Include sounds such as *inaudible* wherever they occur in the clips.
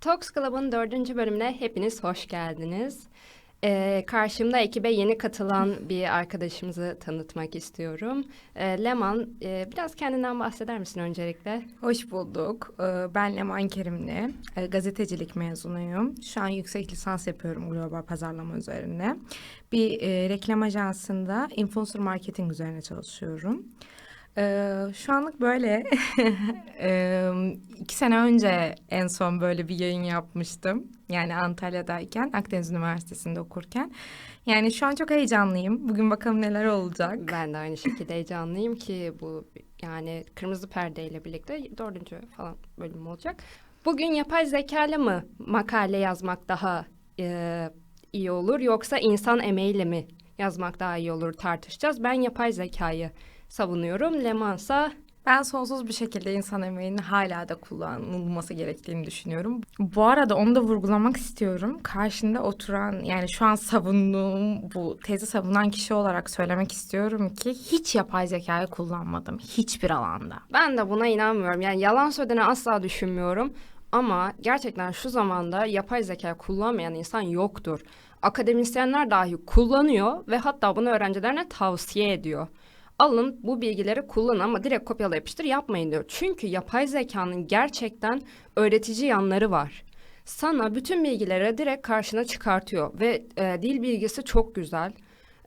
Talks Club'ın dördüncü bölümüne hepiniz hoş geldiniz. Ee, karşımda ekibe yeni katılan bir arkadaşımızı tanıtmak istiyorum. Ee, Leman, e, biraz kendinden bahseder misin öncelikle? Hoş bulduk. Ee, Ben Leman Kerimli. Ee, Gazetecilik mezunuyum. Şu an yüksek lisans yapıyorum global pazarlama üzerine. Bir e, reklam ajansında influencer marketing üzerine çalışıyorum. Ee, Şu anlık böyle. *laughs* Ee, iki sene önce en son böyle bir yayın yapmıştım. Yani Antalya'dayken, Akdeniz Üniversitesi'nde okurken. Yani şu an çok heyecanlıyım. Bugün bakalım neler olacak. Ben de aynı şekilde heyecanlıyım ki bu yani Kırmızı Perde ile birlikte dördüncü falan bölüm olacak. Bugün yapay zekalı mı makale yazmak daha e, iyi olur yoksa insan emeğiyle mi yazmak daha iyi olur tartışacağız. Ben yapay zekayı savunuyorum. Lemansa Ben sonsuz bir şekilde insan emeğinin hala da kullanılması gerektiğini düşünüyorum. Bu arada onu da vurgulamak istiyorum. Karşında oturan yani şu an savunduğum bu tezi savunan kişi olarak söylemek istiyorum ki hiç yapay zekayı kullanmadım hiçbir alanda. ben de buna inanmıyorum. Yani yalan söylediğini asla düşünmüyorum. Ama gerçekten şu zamanda yapay zeka kullanmayan insan yoktur. Akademisyenler dahi kullanıyor ve hatta bunu öğrencilerine tavsiye ediyor. Alın bu bilgileri kullanın ama direkt kopyala yapıştır yapmayın diyor. Çünkü yapay zekanın gerçekten öğretici yanları var. Sana bütün bilgileri direkt karşına çıkartıyor ve e, dil bilgisi çok güzel.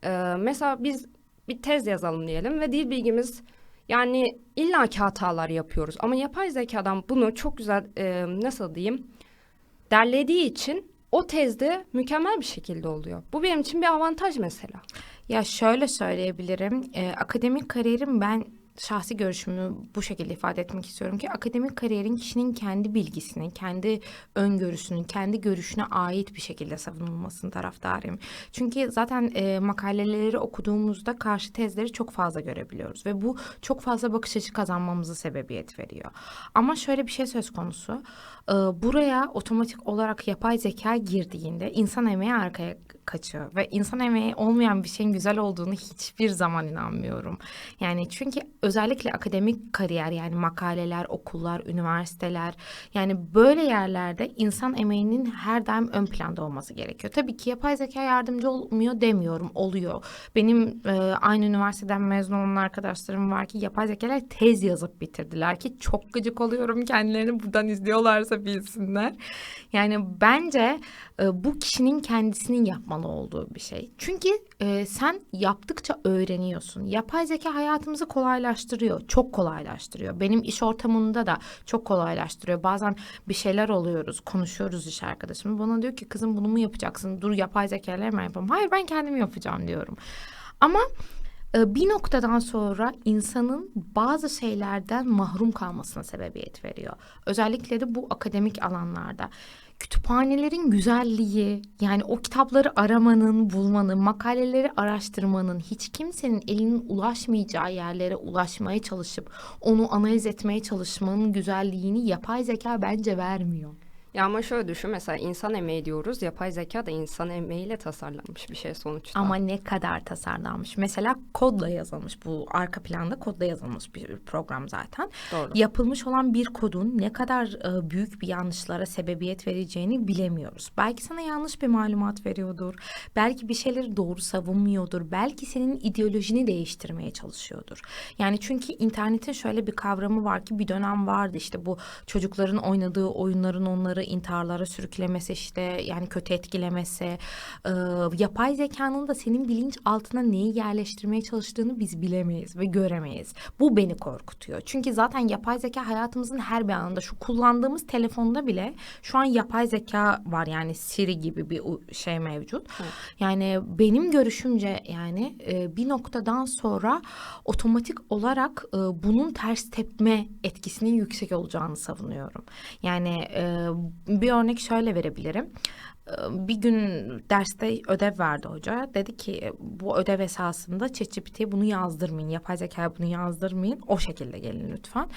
E, mesela biz bir tez yazalım diyelim ve dil bilgimiz yani illaki hatalar yapıyoruz ama yapay zekadan bunu çok güzel e, nasıl diyeyim derlediği için o tezde mükemmel bir şekilde oluyor. Bu benim için bir avantaj mesela. Ya şöyle söyleyebilirim. Ee, akademik kariyerim ben şahsi görüşümü bu şekilde ifade etmek istiyorum ki akademik kariyerin kişinin kendi bilgisini, kendi öngörüsünün, kendi görüşüne ait bir şekilde savunulmasını taraftarıyım. Çünkü zaten e, makaleleri okuduğumuzda karşı tezleri çok fazla görebiliyoruz ve bu çok fazla bakış açı kazanmamıza sebebiyet veriyor. Ama şöyle bir şey söz konusu. Ee, buraya otomatik olarak yapay zeka girdiğinde insan emeği arkaya kaçıyor ve insan emeği olmayan bir şeyin güzel olduğunu hiçbir zaman inanmıyorum. Yani çünkü özellikle akademik kariyer yani makaleler, okullar, üniversiteler yani böyle yerlerde insan emeğinin her daim ön planda olması gerekiyor. Tabii ki yapay zeka yardımcı olmuyor demiyorum, oluyor. Benim e, aynı üniversiteden mezun olan arkadaşlarım var ki yapay zekalar tez yazıp bitirdiler ki çok gıcık oluyorum kendilerini buradan izliyorlarsa bilsinler. Yani bence e, bu kişinin kendisinin yapmalı olduğu bir şey. Çünkü e, sen yaptıkça öğreniyorsun. Yapay zeka hayatımızı kolaylaştırıyor. Çok kolaylaştırıyor. Benim iş ortamında da çok kolaylaştırıyor. Bazen bir şeyler oluyoruz, konuşuyoruz iş arkadaşım. Bana diyor ki kızım bunu mu yapacaksın? Dur yapay zekayla hemen yapalım. Hayır ben kendim yapacağım diyorum. Ama e, bir noktadan sonra insanın bazı şeylerden mahrum kalmasına sebebiyet veriyor. Özellikle de bu akademik alanlarda. Kütüphanelerin güzelliği, yani o kitapları aramanın, bulmanın, makaleleri araştırmanın, hiç kimsenin elinin ulaşmayacağı yerlere ulaşmaya çalışıp onu analiz etmeye çalışmanın güzelliğini yapay zeka bence vermiyor. Ya ama şöyle düşün mesela insan emeği diyoruz. Yapay zeka da insan emeğiyle tasarlanmış bir şey sonuçta. Ama ne kadar tasarlanmış. Mesela kodla yazılmış bu arka planda kodla yazılmış bir program zaten. Doğru. Yapılmış olan bir kodun ne kadar e, büyük bir yanlışlara sebebiyet vereceğini bilemiyoruz. Belki sana yanlış bir malumat veriyordur. Belki bir şeyleri doğru savunmuyordur. Belki senin ideolojini değiştirmeye çalışıyordur. Yani çünkü internetin şöyle bir kavramı var ki bir dönem vardı işte bu çocukların oynadığı oyunların onları intiharlara sürüklemesi işte yani kötü etkilemesi. Ee, yapay zekanın da senin bilinç altına neyi yerleştirmeye çalıştığını biz bilemeyiz ve göremeyiz. Bu beni korkutuyor. Çünkü zaten yapay zeka hayatımızın her bir anında şu kullandığımız telefonda bile şu an yapay zeka var yani Siri gibi bir şey mevcut. Yani benim görüşümce yani e, bir noktadan sonra otomatik olarak e, bunun ters tepme etkisinin yüksek olacağını savunuyorum. Yani e, bir örnek şöyle verebilirim. E, Bir gün derste ödev verdi hoca. Dedi ki bu ödev esasında ChatGPT'ye bunu yazdırmayın. Yapay zekaya bunu yazdırmayın. O şekilde gelin lütfen.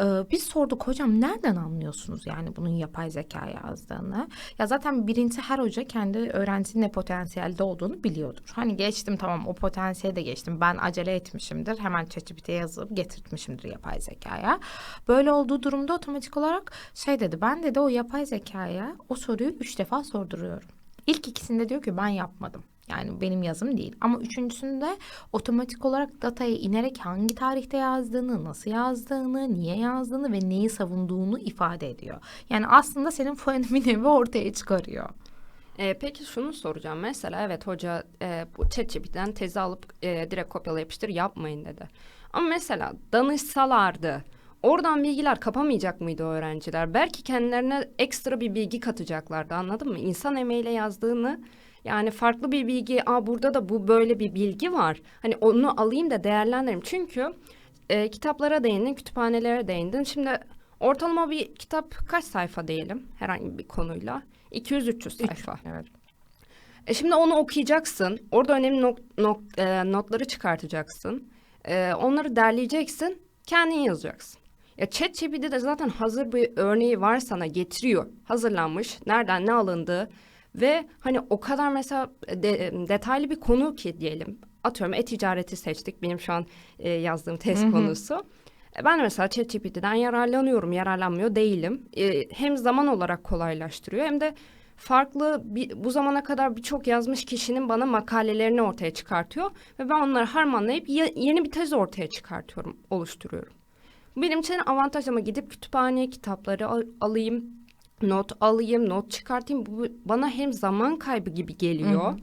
Ee, biz sorduk hocam nereden anlıyorsunuz yani bunun yapay zeka yazdığını? Ya zaten birincisi her hoca kendi öğrencisinin ne potansiyelde olduğunu biliyordur. Hani geçtim tamam o potansiyeli de geçtim. Ben acele etmişimdir. Hemen ChatGPT'ye yazıp getirtmişimdir yapay zekaya. Böyle olduğu durumda otomatik olarak şey dedi. Ben dedi o yapay zekaya o soruyu üç defa sorduruyorum. İlk ikisinde diyor ki ben yapmadım. Yani benim yazım değil. Ama üçüncüsünde otomatik olarak dataya inerek hangi tarihte yazdığını, nasıl yazdığını, niye yazdığını ve neyi savunduğunu ifade ediyor. Yani aslında senin fonemin *laughs* ortaya çıkarıyor. Ee, peki şunu soracağım. Mesela evet hoca e, bu ChatGPT'den tezi alıp e, direkt kopyala yapıştır yapmayın dedi. Ama mesela danışsalardı oradan bilgiler kapamayacak mıydı öğrenciler? Belki kendilerine ekstra bir bilgi katacaklardı anladın mı? İnsan emeğiyle yazdığını yani farklı bir bilgi, aa burada da bu böyle bir bilgi var. Hani onu alayım da değerlendireyim. Çünkü e, kitaplara değindin, kütüphanelere değindin. Şimdi ortalama bir kitap kaç sayfa diyelim herhangi bir konuyla? 200-300 sayfa. Evet. E şimdi onu okuyacaksın. Orada önemli nok- nok- e, notları çıkartacaksın. E, onları derleyeceksin. Kendin yazacaksın. Ya ChatGPT de zaten hazır bir örneği var sana getiriyor. Hazırlanmış. Nereden ne alındığı ve hani o kadar mesela de- detaylı bir konu ki diyelim. Atıyorum e-ticareti seçtik. Benim şu an e, yazdığım test konusu. E, Ben mesela ChatGPT'den yararlanıyorum, yararlanmıyor değilim. E, hem zaman olarak kolaylaştırıyor hem de farklı bir, bu zamana kadar birçok yazmış kişinin bana makalelerini ortaya çıkartıyor ve ben onları harmanlayıp ye- yeni bir tez ortaya çıkartıyorum, oluşturuyorum. Benim için avantaj ama gidip kütüphaneye kitapları al- alayım, not alayım, not çıkartayım. Bu bana hem zaman kaybı gibi geliyor.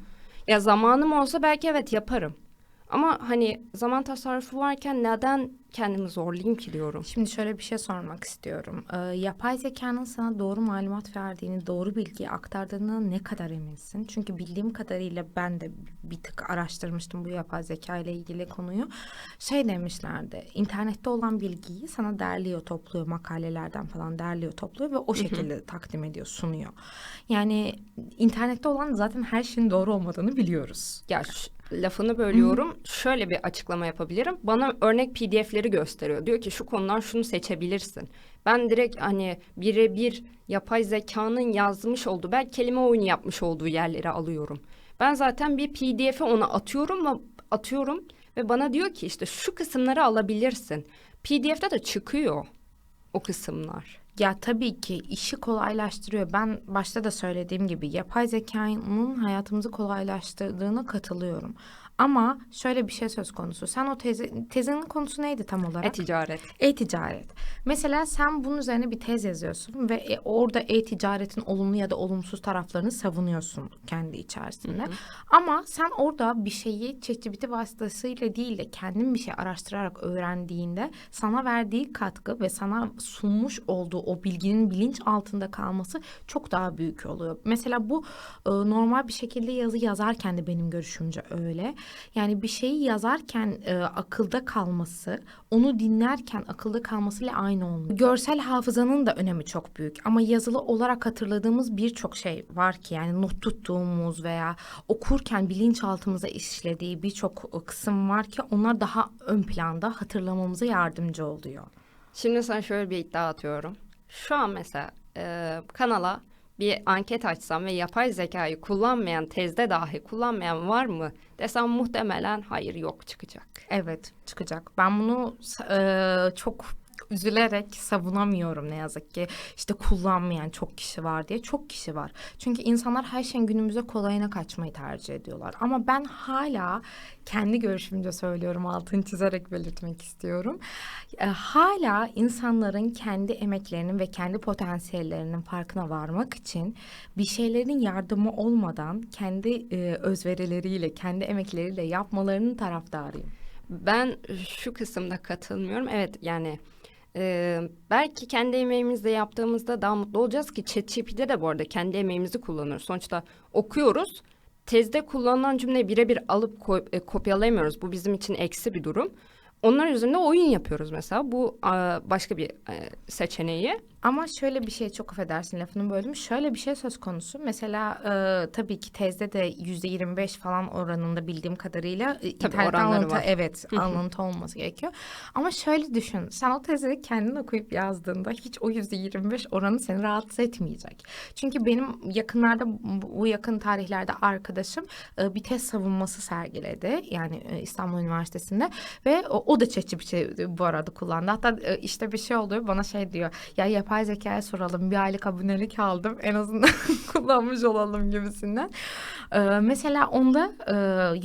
Ya zamanım olsa belki evet yaparım. Ama hani zaman tasarrufu varken neden kendimi zorlayayım ki diyorum. Şimdi şöyle bir şey sormak istiyorum. Ee, yapay zekanın sana doğru malumat verdiğini, doğru bilgiyi aktardığına ne kadar eminsin? Çünkü bildiğim kadarıyla ben de bir tık araştırmıştım bu yapay zeka ile ilgili konuyu. Şey demişlerdi, internette olan bilgiyi sana derliyor, topluyor, makalelerden falan derliyor, topluyor ve o şekilde takdim ediyor, sunuyor. Yani internette olan zaten her şeyin doğru olmadığını biliyoruz. Ya lafını bölüyorum. Şöyle bir açıklama yapabilirim. Bana örnek PDF'leri gösteriyor. Diyor ki şu konudan şunu seçebilirsin. Ben direkt hani birebir yapay zekanın yazmış olduğu, belki kelime oyunu yapmış olduğu yerleri alıyorum. Ben zaten bir PDF'i ona atıyorum ve atıyorum ve bana diyor ki işte şu kısımları alabilirsin. PDF'de de çıkıyor o kısımlar. Ya tabii ki işi kolaylaştırıyor. Ben başta da söylediğim gibi yapay zekanın hayatımızı kolaylaştırdığına katılıyorum. Ama şöyle bir şey söz konusu. Sen o tezi, tezinin konusu neydi tam olarak? E-ticaret. E-ticaret. Mesela sen bunun üzerine bir tez yazıyorsun ve e, orada e-ticaretin olumlu ya da olumsuz taraflarını savunuyorsun kendi içerisinde. Ama sen orada bir şeyi ChatGPT vasıtasıyla değil de kendin bir şey araştırarak öğrendiğinde sana verdiği katkı ve sana sunmuş olduğu o bilginin bilinç altında kalması çok daha büyük oluyor. Mesela bu e, normal bir şekilde yazı yazarken de benim görüşümce öyle. Yani bir şeyi yazarken e, akılda kalması, onu dinlerken akılda kalmasıyla aynı olmuyor. Görsel hafızanın da önemi çok büyük ama yazılı olarak hatırladığımız birçok şey var ki yani not tuttuğumuz veya okurken bilinçaltımıza işlediği birçok e, kısım var ki onlar daha ön planda hatırlamamıza yardımcı oluyor. Şimdi sana şöyle bir iddia atıyorum. Şu an mesela e, kanala bir anket açsam ve yapay zekayı kullanmayan, tezde dahi kullanmayan var mı desem muhtemelen hayır yok çıkacak. Evet çıkacak. Ben bunu e, çok üzülerek savunamıyorum ne yazık ki. İşte kullanmayan çok kişi var diye. Çok kişi var. Çünkü insanlar her şeyin günümüze kolayına kaçmayı tercih ediyorlar. Ama ben hala kendi görüşümce söylüyorum altını çizerek belirtmek istiyorum. E, hala insanların kendi emeklerinin ve kendi potansiyellerinin farkına varmak için bir şeylerin yardımı olmadan kendi e, özverileriyle, kendi emekleriyle yapmalarının taraftarıyım. Ben şu kısımda katılmıyorum. Evet yani e, belki kendi emeğimizle yaptığımızda daha mutlu olacağız ki ChatGPT'de de bu arada kendi emeğimizi kullanıyoruz. Sonuçta okuyoruz. Tezde kullanılan cümleyi birebir alıp ko- e, kopyalayamıyoruz. Bu bizim için eksi bir durum. Onlar üzerinde oyun yapıyoruz mesela. Bu a, başka bir e, seçeneği. Ama şöyle bir şey çok affedersin lafını böldüm. Şöyle bir şey söz konusu. Mesela e, tabii ki tezde de yüzde 25 falan oranında bildiğim kadarıyla e, oranları alıntı evet alıntı olması gerekiyor. Ama şöyle düşün. Sen o tezi kendin okuyup yazdığında hiç o yüzde 25 oranı seni rahatsız etmeyecek. Çünkü benim yakınlarda bu yakın tarihlerde arkadaşım e, bir tez savunması sergiledi. Yani e, İstanbul Üniversitesi'nde ve o, o da ChatGPT bu arada kullandı. Hatta e, işte bir şey oluyor bana şey diyor. Ya yapay zekaya soralım bir aylık abonelik aldım en azından *laughs* kullanmış olalım gibisinden. E, mesela onda e,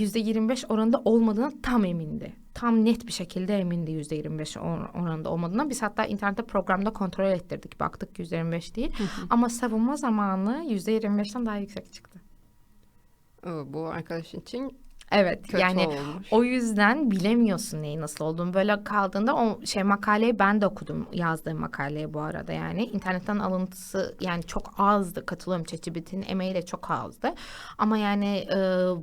yüzde 25 oranında olmadığına tam emindi. Tam net bir şekilde emindi yüzde 25 or- oranında olmadığına. Biz hatta internette programda kontrol ettirdik. Baktık yüzde 25 değil. Ama savunma zamanı yüzde 25'ten daha yüksek çıktı. Ee, Bu arkadaş için Evet kötü yani olmuş. o yüzden bilemiyorsun neyin nasıl olduğunu. Böyle kaldığında o şey makaleyi ben de okudum yazdığım makaleyi bu arada yani. internetten alıntısı yani çok azdı katılıyorum ChatGPT'nin emeği de çok azdı. Ama yani e,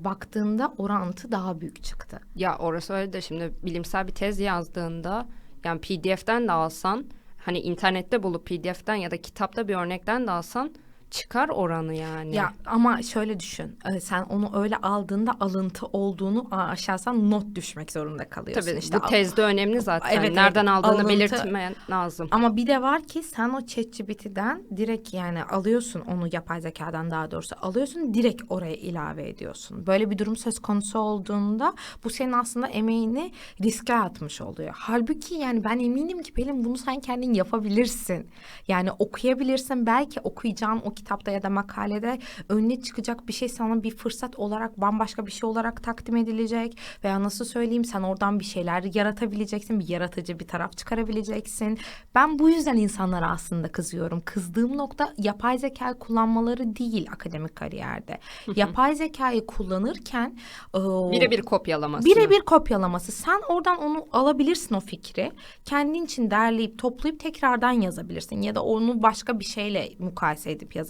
baktığında orantı daha büyük çıktı. Ya orası öyle de şimdi bilimsel bir tez yazdığında yani PDF'den de alsan hani internette bulup PDF'den ya da kitapta bir örnekten de alsan çıkar oranı yani. Ya ama şöyle düşün. e, Sen onu öyle aldığında alıntı olduğunu aşağısan not düşmek zorunda kalıyorsun. Tabii işte bu tezde önemli zaten. Evet, Nereden evet. aldığını Alıntı- belirtmen lazım. Ama bir de var ki sen o ChatGPT'den direkt yani alıyorsun onu yapay zekadan daha doğrusu alıyorsun direkt oraya ilave ediyorsun. Böyle bir durum söz konusu olduğunda bu senin aslında emeğini riske atmış oluyor. Halbuki yani ben eminim ki Pelin bunu sen kendin yapabilirsin. Yani okuyabilirsin belki okuyacağın o kitapta ya da makalede önüne çıkacak bir şey sana bir fırsat olarak bambaşka bir şey olarak takdim edilecek veya nasıl söyleyeyim sen oradan bir şeyler yaratabileceksin bir yaratıcı bir taraf çıkarabileceksin. Ben bu yüzden insanlara aslında kızıyorum. Kızdığım nokta yapay zeka kullanmaları değil akademik kariyerde. yapay zekayı kullanırken e, Birebir kopyalaması. Birebir kopyalaması. Sen oradan onu alabilirsin o fikri. Kendin için derleyip toplayıp tekrardan yazabilirsin. Ya da onu başka bir şeyle mukayese edip yazabilirsin.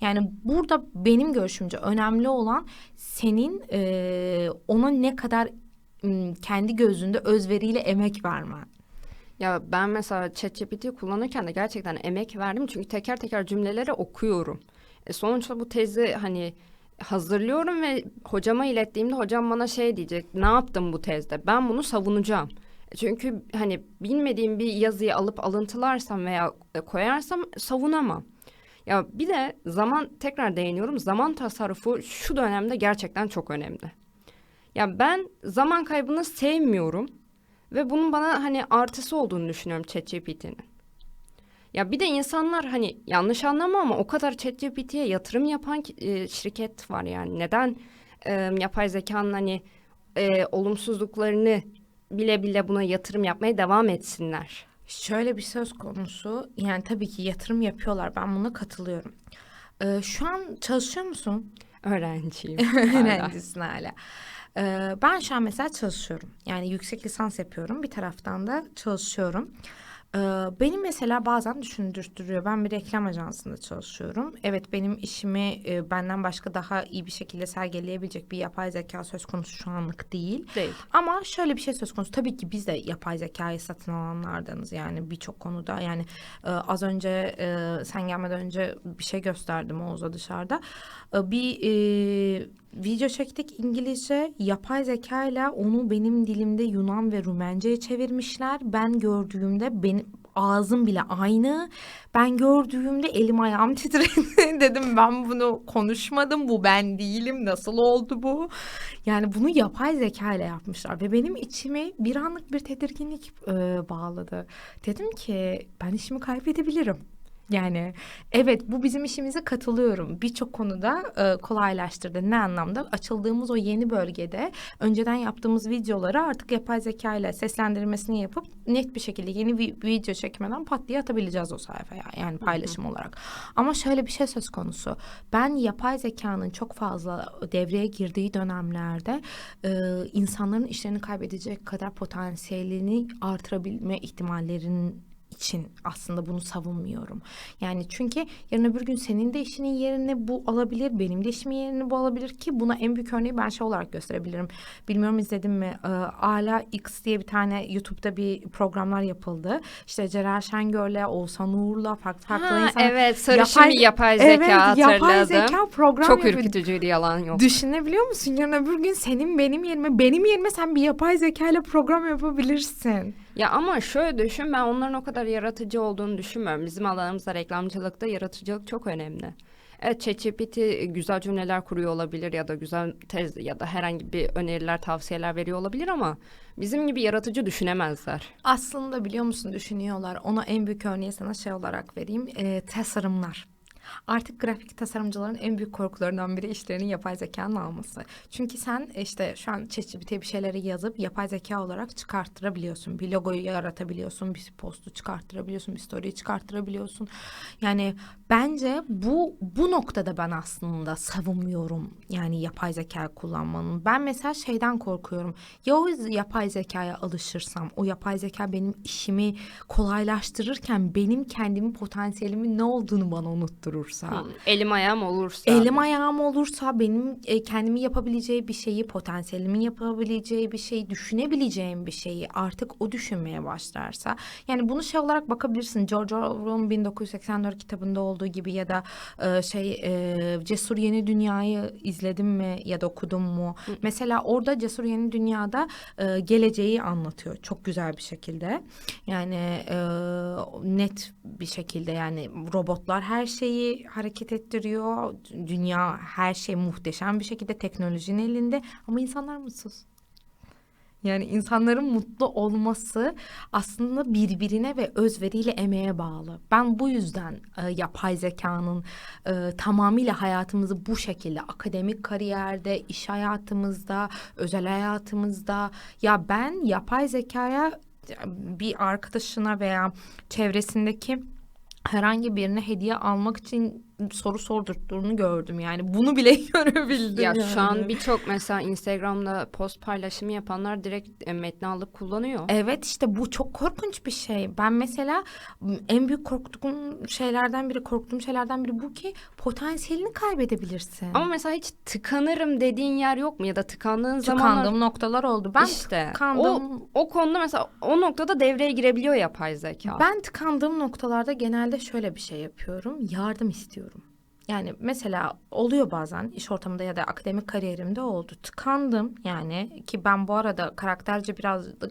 Yani burada benim görüşümce önemli olan senin e, ona ne kadar kendi gözünde özveriyle emek vermen. Ya ben mesela ChatGPT kullanırken de gerçekten emek verdim çünkü teker teker cümleleri okuyorum. E sonuçta bu tezi hani hazırlıyorum ve hocama ilettiğimde hocam bana şey diyecek. Ne yaptın bu tezde? Ben bunu savunacağım. E Çünkü hani bilmediğim bir yazıyı alıp alıntılarsam veya e, koyarsam savunamam. Ya bir de zaman tekrar değiniyorum. Zaman tasarrufu şu dönemde gerçekten çok önemli. Ya ben zaman kaybını sevmiyorum. Ve bunun bana hani artısı olduğunu düşünüyorum ChatGPT'nin. Ya bir de insanlar hani yanlış anlama ama o kadar ChatGPT'ye yatırım yapan e, şirket var yani. Neden e, yapay zekanın hani e, olumsuzluklarını bile bile buna yatırım yapmaya devam etsinler? Şöyle bir söz konusu yani tabii ki yatırım yapıyorlar ben buna katılıyorum. Ee, şu an çalışıyor musun? Öğrenciyim. *laughs* Öğrencisin hala. Ee, ben şu an mesela çalışıyorum. Yani yüksek lisans yapıyorum. Bir taraftan da çalışıyorum. Ee, benim mesela bazen düşündürtüyor. Ben bir reklam ajansında çalışıyorum. Evet benim işimi e, benden başka daha iyi bir şekilde sergileyebilecek bir yapay zeka söz konusu şu anlık değil. Değil. Ama şöyle bir şey söz konusu. Tabii ki biz de yapay zekayı satın alanlardanız. Yani birçok konuda. Yani e, az önce e, sen gelmeden önce bir şey gösterdim Oğuz'a dışarıda. E, bir e, video çektik İngilizce. Yapay zeka ile onu benim dilimde Yunan ve Rumence'ye çevirmişler. Ben gördüğümde benim ağzım bile aynı. Ben gördüğümde elim ayağım *laughs* titredi. Dedim ben bunu konuşmadım. Bu ben değilim. Nasıl oldu bu? Yani bunu yapay zeka ile yapmışlar ve benim içimi bir anlık bir tedirginlik e, bağladı. Dedim ki ben işimi kaybedebilirim. Yani evet bu bizim işimize katılıyorum. Birçok konuda e, kolaylaştırdı. Ne anlamda? Açıldığımız o yeni bölgede önceden yaptığımız videoları artık yapay zeka ile seslendirmesini yapıp net bir şekilde yeni bir video çekmeden pat diye atabileceğiz o sayfaya. Yani paylaşım olarak. Ama şöyle bir şey söz konusu. Ben yapay zekanın çok fazla devreye girdiği dönemlerde e, insanların işlerini kaybedecek kadar potansiyelini artırabilme ihtimallerinin için aslında bunu savunmuyorum. Yani çünkü yarın öbür gün senin de işinin yerine bu alabilir, benim de işimin yerine bu alabilir ki buna en büyük örneği ben şey olarak gösterebilirim. Bilmiyorum izledin mi? Ee, Ala X diye bir tane YouTube'da bir programlar yapıldı. İşte Celal Şengör'le, Oğuzhan Uğur'la farklı farklı Ha, insanlar. evet sarışın bir yapay zeka evet, hatırladım. yapay zeka program Çok yapıyor. ürkütücüydü yalan yok. Düşünebiliyor musun? Yarın öbür gün senin benim yerime, benim yerime sen bir yapay zeka ile program yapabilirsin. Ya ama şöyle düşün ben onların o kadar yaratıcı olduğunu düşünmüyorum. Bizim alanımızda reklamcılıkta yaratıcılık çok önemli. Evet ChatGPT güzel cümleler kuruyor olabilir ya da güzel tez ya da herhangi bir öneriler, tavsiyeler veriyor olabilir ama bizim gibi yaratıcı düşünemezler. Aslında biliyor musun düşünüyorlar. Ona en büyük örneği sana şey olarak vereyim. Ee, tasarımlar. Artık grafik tasarımcıların en büyük korkularından biri işlerinin yapay zekanın alması. Çünkü sen işte şu an ChatGPT'ye bir şeyleri yazıp yapay zeka olarak çıkarttırabiliyorsun. Bir logoyu yaratabiliyorsun, bir postu çıkarttırabiliyorsun, bir story'i çıkarttırabiliyorsun. Yani bence bu bu noktada ben aslında savunmuyorum yani yapay zeka kullanmanın. Ben mesela şeyden korkuyorum. Ya o yapay zekaya alışırsam, o yapay zeka benim işimi kolaylaştırırken benim kendimin potansiyelimin ne olduğunu bana unutturursa. Hı, Elim ayağım olursa. Elim ayağım olursa benim e, kendimi yapabileceği bir şeyi, potansiyelimin yapabileceği bir şeyi, düşünebileceğim bir şeyi artık o düşünmeye başlarsa. Yani bunu şey olarak bakabilirsin. George Orwell'ın 1984 kitabında olduğu gibi ya da e, şey e, Cesur Yeni Dünya'yı izledim mi ya da okudum mu? Mesela orada Cesur Yeni Dünya'da e, geleceği anlatıyor çok güzel bir şekilde. Yani e, net bir şekilde yani robotlar her şeyi hareket ettiriyor. Dünya her şey muhteşem bir şekilde teknolojinin elinde ama insanlar mutsuz. Yani insanların mutlu olması aslında birbirine ve özveriyle emeğe bağlı. Ben bu yüzden e, yapay zekanın e, tamamıyla hayatımızı bu şekilde akademik kariyerde, iş hayatımızda, özel hayatımızda ya ben yapay zekaya bir arkadaşına veya çevresindeki herhangi birine hediye almak için soru sordurttuğunu gördüm yani bunu bile *laughs* görebildim Ya yani. şu an birçok mesela Instagram'da post paylaşımı yapanlar direkt e, metni alıp kullanıyor. Evet işte bu çok korkunç bir şey. Ben mesela en büyük korktuğum şeylerden biri, korktuğum şeylerden biri bu ki potansiyelini kaybedebilirsin. Ama mesela hiç tıkanırım dediğin yer yok mu ya da tıkandığın zamanlar Tıkandığım noktalar oldu. Ben işte tıkandım. o o konuda mesela o noktada devreye girebiliyor yapay zeka. Ben tıkandığım noktalarda genelde şöyle bir şey yapıyorum. Yardım istiyorum. Yani mesela oluyor bazen iş ortamında ya da akademik kariyerimde oldu. Tıkandım yani ki ben bu arada karakterce birazcık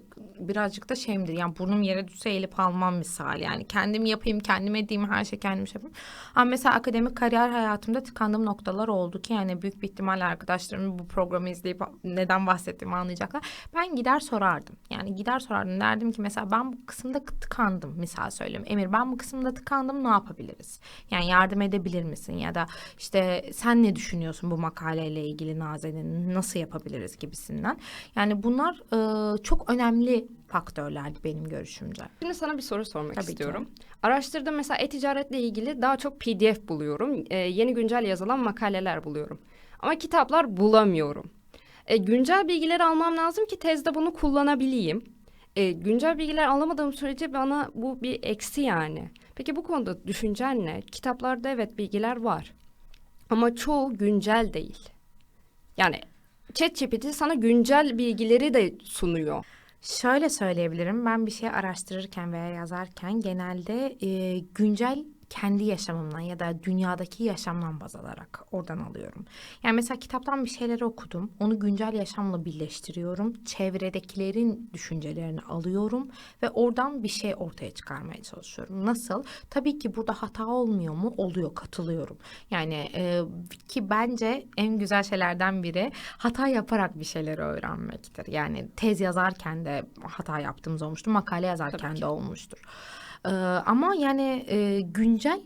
birazcık da şeyimdir. Yani burnum yere düşse eğilip almam misal. Yani kendim yapayım, kendim edeyim, her şey kendim şey yapayım. Ama mesela akademik kariyer hayatımda tıkandığım noktalar oldu ki yani büyük bir ihtimalle arkadaşlarım bu programı izleyip neden bahsettiğimi anlayacaklar. Ben gider sorardım. Yani gider sorardım. Derdim ki mesela ben bu kısımda tıkandım misal söyleyeyim. Emir ben bu kısımda tıkandım ne yapabiliriz? Yani yardım edebilir misin? Ya da işte sen ne düşünüyorsun bu makaleyle ilgili Nazenin? Nasıl yapabiliriz gibisinden. Yani bunlar e, çok önemli faktörlerdi benim görüşümce. Şimdi sana bir soru sormak Tabii ki. istiyorum. Araştırdığım mesela e-ticaretle ilgili daha çok PDF buluyorum. Ee, yeni güncel yazılan makaleler buluyorum. Ama kitaplar bulamıyorum. E, güncel bilgileri almam lazım ki tezde bunu kullanabileyim. E, güncel bilgiler alamadığım sürece bana bu bir eksi yani. Peki bu konuda düşüncen ne? Kitaplarda evet bilgiler var. Ama çoğu güncel değil. Yani ChatGPT sana güncel bilgileri de sunuyor. Şöyle söyleyebilirim. Ben bir şey araştırırken veya yazarken genelde e, güncel kendi yaşamımdan ya da dünyadaki yaşamdan baz alarak oradan alıyorum. Yani mesela kitaptan bir şeyleri okudum. Onu güncel yaşamla birleştiriyorum. Çevredekilerin düşüncelerini alıyorum ve oradan bir şey ortaya çıkarmaya çalışıyorum. Nasıl? Tabii ki burada hata olmuyor mu? Oluyor, katılıyorum. Yani e, ki bence en güzel şeylerden biri hata yaparak bir şeyleri öğrenmektir. Yani tez yazarken de hata yaptığımız olmuştur. Makale yazarken de olmuştur. Ee, ama yani e, güncel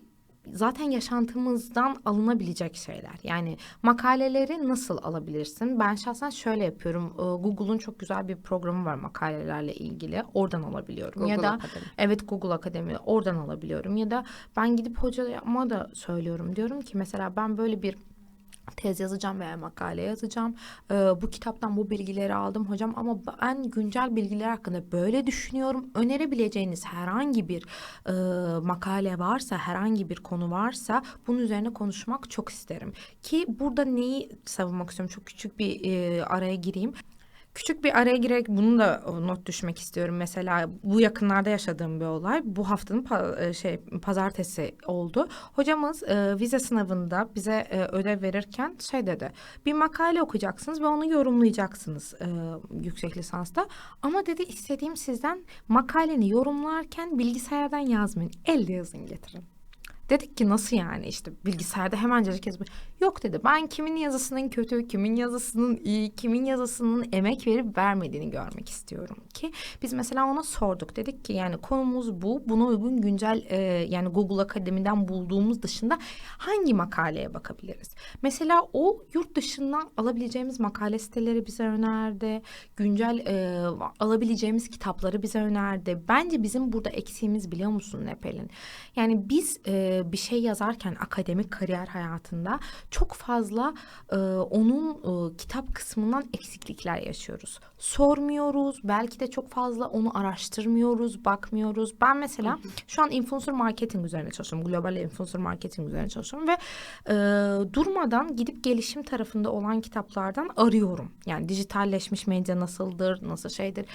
zaten yaşantımızdan alınabilecek şeyler. Yani makaleleri nasıl alabilirsin? Ben şahsen şöyle yapıyorum. Google'un çok güzel bir programı var makalelerle ilgili. Oradan alabiliyorum. ya Google da Akademi. evet Google Akademi oradan alabiliyorum. Ya da ben gidip hocama da söylüyorum. Diyorum ki mesela ben böyle bir tez yazacağım veya makale yazacağım. Ee, bu kitaptan bu bilgileri aldım hocam ama ben güncel bilgiler hakkında böyle düşünüyorum. Önerebileceğiniz herhangi bir e, makale varsa, herhangi bir konu varsa bunun üzerine konuşmak çok isterim. Ki burada neyi savunmak istiyorum? Çok küçük bir e, araya gireyim. Küçük bir araya girerek bunu da not düşmek istiyorum. Mesela bu yakınlarda yaşadığım bir olay. Bu haftanın pa- e, şey pazartesi oldu. Hocamız e, vize sınavında bize e, ödev verirken şey dedi. Bir makale okuyacaksınız ve onu yorumlayacaksınız e, yüksek lisansta. Ama dedi istediğim sizden makaleni yorumlarken bilgisayardan yazmayın. Elde yazın getirin. Dedik ki nasıl yani işte bilgisayarda hemencecik yazıyor. Yok dedi ben kimin yazısının kötü, kimin yazısının iyi, kimin yazısının emek verip vermediğini görmek istiyorum ki biz mesela ona sorduk. Dedik ki yani konumuz bu. Buna uygun güncel e, yani Google Akademi'den bulduğumuz dışında hangi makaleye bakabiliriz? Mesela o yurt dışından alabileceğimiz makale siteleri bize önerdi. Güncel e, alabileceğimiz kitapları bize önerdi. Bence bizim burada eksiğimiz biliyor musun Nepel'in? Yani biz e, bir şey yazarken akademik kariyer hayatında çok fazla e, onun e, kitap kısmından eksiklikler yaşıyoruz. Sormuyoruz, belki de çok fazla onu araştırmıyoruz, bakmıyoruz. Ben mesela şu an influencer marketing üzerine çalışıyorum. Global influencer marketing üzerine çalışıyorum ve e, durmadan gidip gelişim tarafında olan kitaplardan arıyorum. Yani dijitalleşmiş medya nasıldır, nasıl şeydir.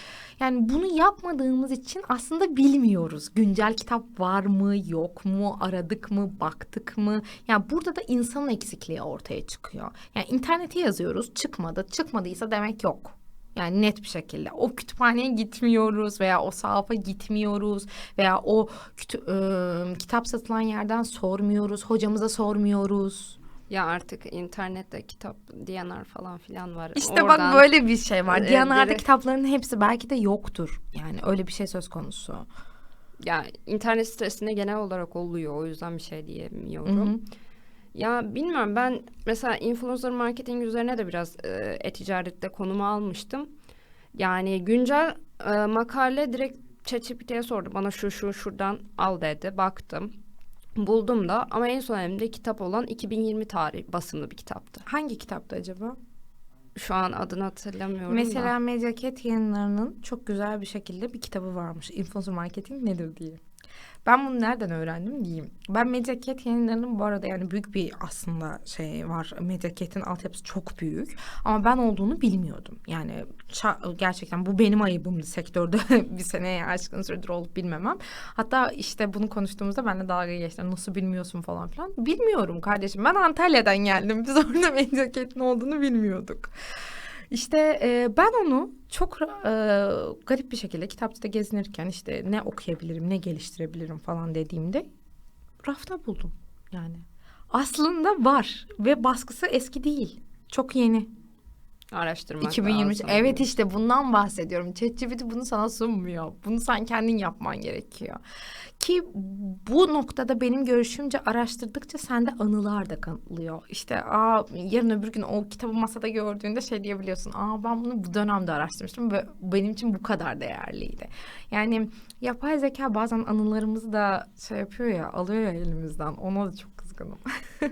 Yani bunu yapmadığımız için aslında bilmiyoruz. Güncel kitap var mı, yok mu, aradık mı, baktık mı? Yani burada da insanın eksikliği ortaya çıkıyor. Yani internete yazıyoruz, çıkmadı. Çıkmadıysa demek yok. Yani net bir şekilde o kütüphaneye gitmiyoruz veya o sahafa gitmiyoruz veya o kütü- e, kitap satılan yerden sormuyoruz, hocamıza sormuyoruz. Ya artık internette kitap diyenler falan filan var. İşte Oradan- bak böyle bir şey var. e, Diyanar'da direkt- kitapların hepsi belki de yoktur. Yani öyle bir şey söz konusu. Ya internet sitesinde genel olarak oluyor. O yüzden bir şey Hı diyemiyorum. hı. Ya bilmiyorum ben mesela influencer marketing üzerine de biraz e, e-ticarette konumu almıştım. Yani güncel e, makale direkt ChatGPT'ye sordu. Bana şu şu şuradan al dedi. Baktım. Buldum da ama en son elimde kitap olan 2020 tarih basımlı bir kitaptı. Hangi kitaptı acaba? Şu an adını hatırlamıyorum Mesela da. Mediaket yayınlarının çok güzel bir şekilde bir kitabı varmış. Influencer marketing nedir diye. Ben bunu nereden öğrendim diyeyim. Ben Mediaket yayınlarının bu arada yani büyük bir aslında şey var. Mediaket'in altyapısı çok büyük. Ama ben olduğunu bilmiyordum. Yani gerçekten bu benim ayıbımdı sektörde *laughs* bir seneye aşkın süredir olup bilmemem. Hatta işte bunu konuştuğumuzda benimle dalga geçtiler. Nasıl bilmiyorsun falan filan. Bilmiyorum kardeşim. Ben Antalya'dan geldim. Biz orada Mediaket'in olduğunu bilmiyorduk. İşte e, ben onu çok e, garip bir şekilde kitapta gezinirken işte ne okuyabilirim, ne geliştirebilirim falan dediğimde rafta buldum yani. Aslında var ve baskısı eski değil. Çok yeni. Araştırmak 2023. lazım. Evet işte bundan bahsediyorum. ChatGPT bunu sana sunmuyor. Bunu sen kendin yapman gerekiyor. Ki bu noktada benim görüşümce araştırdıkça sende anılar da kanıtlıyor. İşte aa yarın öbür gün o kitabı masada gördüğünde şey diyebiliyorsun. Aa ben bunu bu dönemde araştırmıştım ve benim için bu kadar değerliydi. Yani yapay zeka bazen anılarımızı da şey yapıyor ya alıyor ya elimizden. Ona da çok kızgınım. *laughs*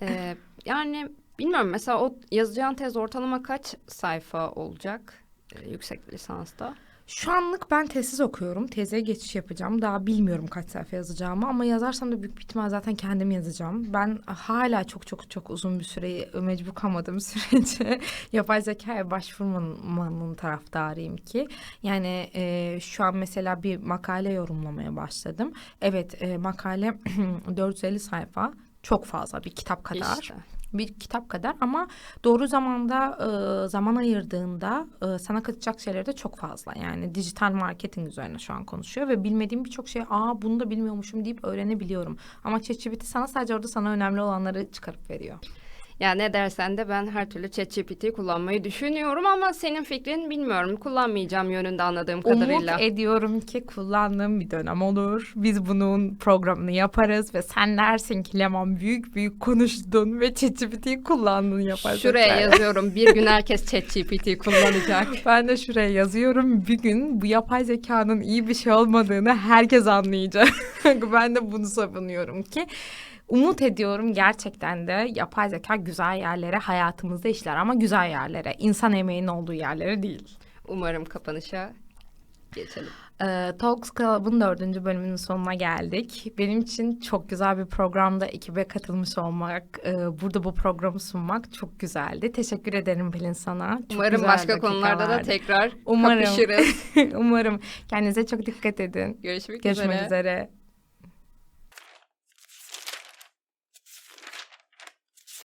Ee, yani bilmiyorum mesela o yazacağın tez ortalama kaç sayfa olacak e, yüksek lisansta? Şu anlık ben tezsiz okuyorum. Teze geçiş yapacağım. Daha bilmiyorum kaç sayfa yazacağımı ama yazarsam da büyük bir ihtimal zaten kendim yazacağım. Ben hala çok çok çok uzun bir süreyi mecbur kalmadığım *laughs* sürece yapay zekaya başvurmanın taraftarıyım ki. Yani e, şu an mesela bir makale yorumlamaya başladım. Evet e, makale *clears throat* 450 sayfa. Çok fazla bir kitap kadar İşte. Bir kitap kadar ama doğru zamanda e, zaman ayırdığında e, sana katacak şeyleri de çok fazla. Yani dijital marketing üzerine şu an konuşuyor ve bilmediğim birçok şey aa bunu da bilmiyormuşum deyip öğrenebiliyorum. Ama ChatGPT sana sadece orada sana önemli olanları çıkarıp veriyor. Ya ne dersen de ben her türlü ChatGPT kullanmayı düşünüyorum ama senin fikrin bilmiyorum. Kullanmayacağım yönünde anladığım kadarıyla. Umut ediyorum ki kullandığım bir dönem olur. Biz bunun programını yaparız ve sen dersin ki Leman büyük büyük konuştun ve ChatGPT'yi kullandın yapar. Şuraya yazıyorum bir gün *laughs* herkes ChatGPT kullanacak. Ben de şuraya yazıyorum. Bir gün bu yapay zekanın iyi bir şey olmadığını herkes anlayacak. *laughs* ben de bunu savunuyorum ki umut ediyorum gerçekten de yapay zeka güzel yerlere hayatımızda işler ama güzel yerlere. insan emeğinin olduğu yerlere değil. Umarım kapanışa geçelim. Ee, Talks Club'ın dördüncü bölümünün sonuna geldik. Benim için çok güzel bir programda ekibe katılmış olmak, e, burada bu programı sunmak çok güzeldi. Teşekkür ederim Pelin sana. Çok Umarım başka konularda da dakikalardı. tekrar Umarım. kapışırız. *laughs* Umarım. Kendinize çok dikkat edin. Görüşmek, Görüşmek üzere. üzere.